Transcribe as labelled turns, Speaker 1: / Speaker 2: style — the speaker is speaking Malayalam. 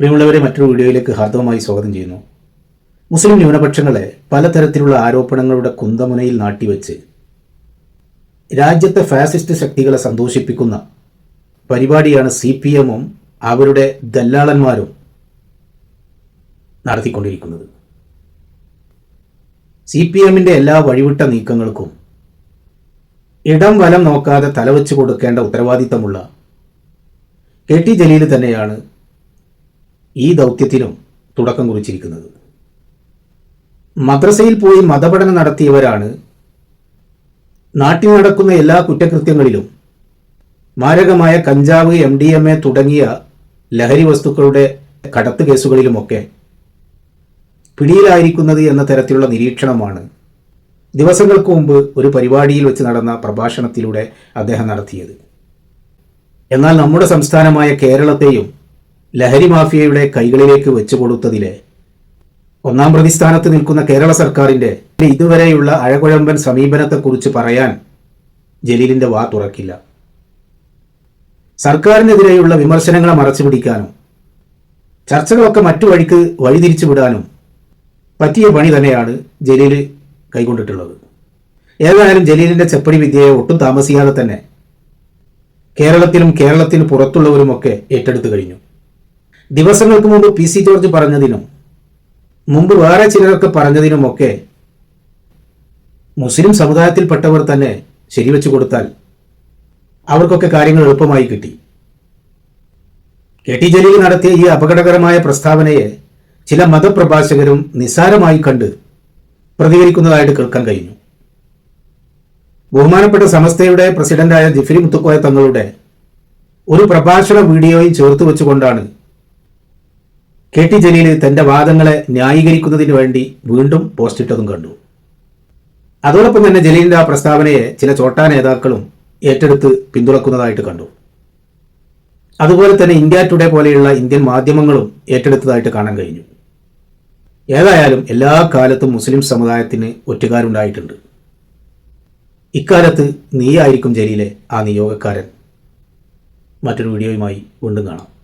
Speaker 1: പ്രിയമുള്ളവരെ മറ്റൊരു വീഡിയോയിലേക്ക് ഹാർദവമായി സ്വാഗതം ചെയ്യുന്നു. മുസ്ലിം ന്യൂനപക്ഷങ്ങളെ പലതരത്തിലുള്ള ആരോപണങ്ങളുടെ കുന്തമുനയിൽ നാട്ടിവെച്ച് രാജ്യത്തെ ഫാസിസ്റ്റ് ശക്തികളെ സന്തോഷിപ്പിക്കുന്ന പരിപാടിയാണ് സി പി എമ്മും അവരുടെ ദല്ലാളന്മാരും നടത്തിക്കൊണ്ടിരിക്കുന്നത്. സി പി എമ്മിന്റെ എല്ലാ വഴിവിട്ട നീക്കങ്ങൾക്കും ഇടം വലം നോക്കാതെ തലവെച്ച് കൊടുക്കേണ്ട ഉത്തരവാദിത്തമുള്ള കെ ടി ജലീൽ തന്നെയാണ് ഈ ദൗത്യത്തിനും തുടക്കം കുറിച്ചിരിക്കുന്നത്. മദ്രസയിൽ പോയി മതപഠനം നടത്തിയവരാണ് നാട്ടിൽ നടക്കുന്ന എല്ലാ കുറ്റകൃത്യങ്ങളിലും മാരകമായ കഞ്ചാവ് എം ഡി എം എ തുടങ്ങിയ ലഹരി വസ്തുക്കളുടെ കടത്ത് കേസുകളിലുമൊക്കെ പിടിയിലായിരിക്കുന്നത് എന്ന തരത്തിലുള്ള നിരീക്ഷണമാണ് ദിവസങ്ങൾക്ക് മുമ്പ് ഒരു പരിപാടിയിൽ വെച്ച് നടന്ന പ്രഭാഷണത്തിലൂടെ അദ്ദേഹം നടത്തിയത്. എന്നാൽ നമ്മുടെ സംസ്ഥാനമായ കേരളത്തെയും ലഹരി മാഫിയയുടെ കൈകളിലേക്ക് വെച്ചു കൊടുത്തതിലെ ഒന്നാം പ്രതിസ്ഥാനത്ത് നിൽക്കുന്ന കേരള സർക്കാരിന്റെ ഇതുവരെയുള്ള അഴകുഴമ്പൻ സമീപനത്തെക്കുറിച്ച് പറയാൻ ജലീലിന്റെ വാ തുറക്കില്ല. സർക്കാരിനെതിരെയുള്ള വിമർശനങ്ങളെ മറച്ചു പിടിക്കാനും ചർച്ചകളൊക്കെ മറ്റു വഴിക്ക് വഴിതിരിച്ചു വിടാനും പറ്റിയ പണി തന്നെയാണ് ജലീൽ കൈകൊണ്ടിട്ടുള്ളത്. ഏതായാലും ജലീലിന്റെ ചെപ്പടി വിദ്യയെ ഒട്ടും താമസിയാതെ തന്നെ കേരളത്തിലും കേരളത്തിന് പുറത്തുള്ളവരുമൊക്കെ ഏറ്റെടുത്തു കഴിഞ്ഞു. ദിവസങ്ങൾക്ക് മുമ്പ് പി സി ജോർജ് പറഞ്ഞതിനും മുമ്പ് വേറെ ചിലരൊക്കെ പറഞ്ഞതിനുമൊക്കെ മുസ്ലിം സമുദായത്തിൽപ്പെട്ടവർ തന്നെ ശരിവെച്ചു കൊടുത്താൽ അവർക്കൊക്കെ കാര്യങ്ങൾ എളുപ്പമായി കിട്ടി. കെ ടി ജലീൽ നടത്തിയ ഈ അപകടകരമായ പ്രസ്താവനയെ ചില മതപ്രഭാഷകരും നിസ്സാരമായി കണ്ട് പ്രതികരിക്കുന്നതായിട്ട് കേൾക്കാൻ കഴിഞ്ഞു. ബഹുമാനപ്പെട്ട സമസ്തയുടെ പ്രസിഡന്റായ ജിഫിരി മുത്തുക്കോയ തങ്ങളുടെ ഒരു പ്രഭാഷണ വീഡിയോയും ചേർത്ത് വെച്ചുകൊണ്ടാണ് കെ ടി ജലീൽ തന്റെ വാദങ്ങളെ ന്യായീകരിക്കുന്നതിന് വേണ്ടി വീണ്ടും പോസ്റ്റിട്ടതും കണ്ടു. അതോടൊപ്പം തന്നെ ജലീലിന്റെ ആ പ്രസ്താവനയെ ചില ചോട്ടാ നേതാക്കളും ഏറ്റെടുത്ത് പിന്തുണക്കുന്നതായിട്ട് കണ്ടു. അതുപോലെ തന്നെ ഇന്ത്യ ടുഡേ പോലെയുള്ള ഇന്ത്യൻ മാധ്യമങ്ങളും ഏറ്റെടുത്തതായിട്ട് കാണാൻ കഴിഞ്ഞു. ഏതായാലും എല്ലാ കാലത്തും മുസ്ലിം സമുദായത്തിന് ഒറ്റുകാരുണ്ടായിട്ടുണ്ട്. ഇക്കാലത്ത് നീയായിരിക്കും ജലീലെ ആ നിയോഗക്കാരൻ. മറ്റൊരു വീഡിയോയുമായി വീണ്ടും കാണാം.